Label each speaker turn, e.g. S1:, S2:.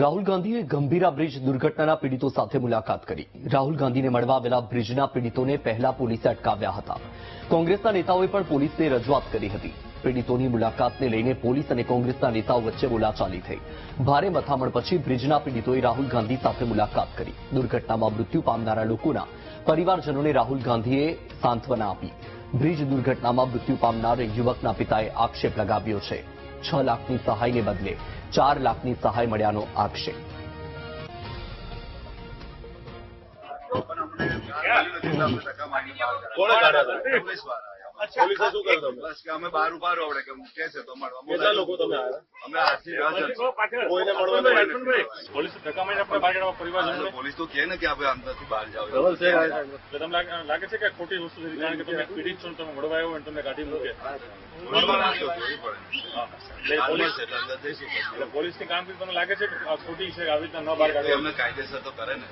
S1: રાહુલ ગાંધીએ ગંભીરા બ્રિજ દુર્ઘટનાના પીડિતો સાથે મુલાકાત કરી. રાહુલ ગાંધીને મળવા આવેલા બ્રિજના પીડિતોને પહેલા પોલીસે અટકાવ્યા હતા. કોંગ્રેસના નેતાઓએ પણ પોલીસને રજૂઆત કરી હતી. પીડિતોની મુલાકાતને લઈને પોલીસ અને કોંગ્રેસના નેતાઓ વચ્ચે બોલાચાલી થઈ. ભારે મથામણ પછી બ્રિજના પીડિતોએ રાહુલ ગાંધી સાથે મુલાકાત કરી. દુર્ઘટનામાં મૃત્યુ પામનારા લોકોના પરિવારજનોને રાહુલ ગાંધીએ સાંત્વના આપી. બ્રિજ દુર્ઘટનામાં મૃત્યુ પામનાર યુવકના પિતાએ આક્ષેપ લગાવ્યો છે. છ લાખની સહાયને બદલે ચાર લાખની સહાય મળ્યાનો આક્ષેપ?
S2: બસ કે અમે બહાર ઊભા રહો કે કે છે તો મળવા
S3: કેટલા લોકો તમે આવ્યા?
S2: અમે આજથી
S3: કોઈને
S4: પોલીસ
S2: તો કહે ને કે આપણે અંદરથી બહાર જાઓ.
S4: તમને લાગે- છે કે ખોટી વસ્તુ છે? કારણ કે તમે પીડિત છો તમે મળવા આવ્યો અને તમને કાઢી મૂકે. પોલીસ પોલીસની કામગીરી તમને લાગે છે કે ખોટી છે આવી રીતના ન બહાર કાઢે?
S2: અમને કાયદેસર તો કરે ને.